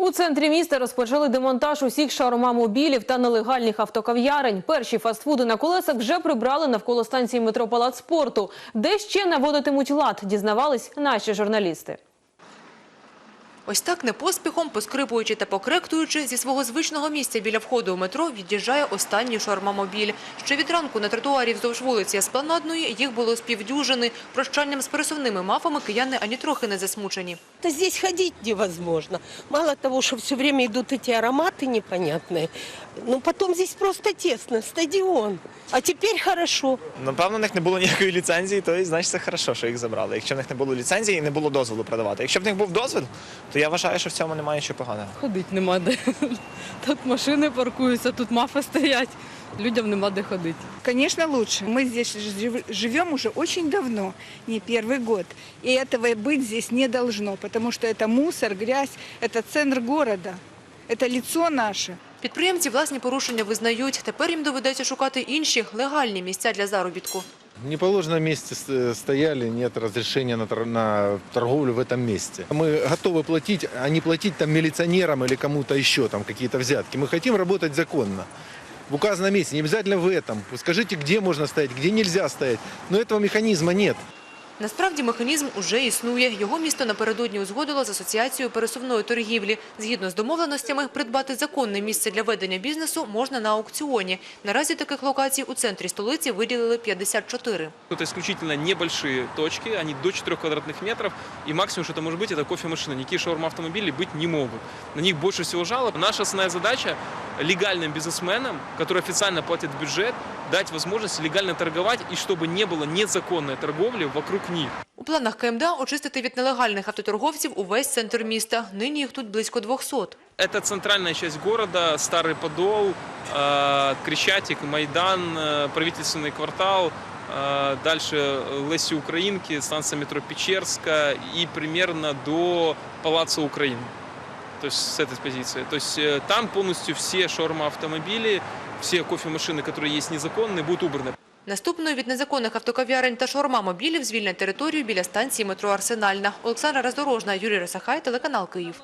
У центрі міста розпочали демонтаж усіх шаурма-мобілів та нелегальних автокав'ярень. Перші фастфуди на колесах вже прибрали навколо станції метро Палац. Де ще наводитимуть лад, дізнавались наші журналісти. Ось так не поспіхом, поскрипуючи та покректуючи, зі свого звичного місця біля входу у метро від'їжджає останній шармамобіль. Ще від ранку на тротуарі вздовж вулиці Еспланадної їх було з півдюжини. Прощанням з пересувними мафами кияни ані трохи не засмучені. Да здесь ходить невозможно. Мало того, что все время идут эти ароматы непонятные, ну потом здесь просто тесно, стадион. А теперь хорошо. Напевно, в них не було ніякої ліцензії, то і значить це хорошо, що їх забрали. Якщо в них не було ліцензії і не було дозволу продавати. Якщо б в них був дозвіл, то я вважаю, що в цьому немає нічого поганого. Ходить нема де. Тут машини паркуються, тут мафи стоять. Людям нема де ходити. Конечно, лучше. Мы здесь жив- живем уже очень давно, не первый год. И этого быть здесь не должно, потому что это мусор, грязь, это центр города, это лицо наше. Підприємці власні порушення визнають. Тепер їм доведеться шукати інші легальні місця для заробітку. В неположенном месте с- стояли, нет разрешения на, тор- на торговлю в этом месте. Мы готовы платить, а не платить там милиционерам или кому-то еще там какие-то взятки. Мы хотим работать законно. В указанном месте, не обязательно в этом. Скажите, где можно стоять, где нельзя стоять. Но этого механизма нет. Насправді механізм уже існує. Його місто напередодні узгодило з Асоціацією пересувної торгівлі. Згідно з домовленостями, придбати законне місце для ведення бізнесу можна на аукціоні. Наразі таких локацій у центрі столиці виділили 54. Это исключительно небольшие точки, они до 4 квадратных метров, и максимум, что это может быть, это кофемашина. Никакие шаурма-автомобили быть не могут. На них больше всего жалоб. Наша основная задача легальным бизнесменам, которые официально платят в бюджет, дать возможность легально торговать, и чтобы не было незаконной торговли вокруг них. У планах КМДА очистити від нелегальних автоторговців увесь центр міста. Нині їх тут близько 200. Это центральная часть города, Старый Подол, э, Крещатик, Майдан, э, правительственный квартал, э, дальше Леси Украинки, станция метро Печерска и примерно до Палаца Украины. То есть с этой позиции. То есть э, там полностью все шаурма-автомобили, все кофемашины, которые есть незаконные, будут убраны. Наступною від незаконних автокав'ярень та шаурма-мобілів звільнять територію біля станції метро Арсенальна. Олександра Роздорожна, Юрій Росахай, телеканал Київ.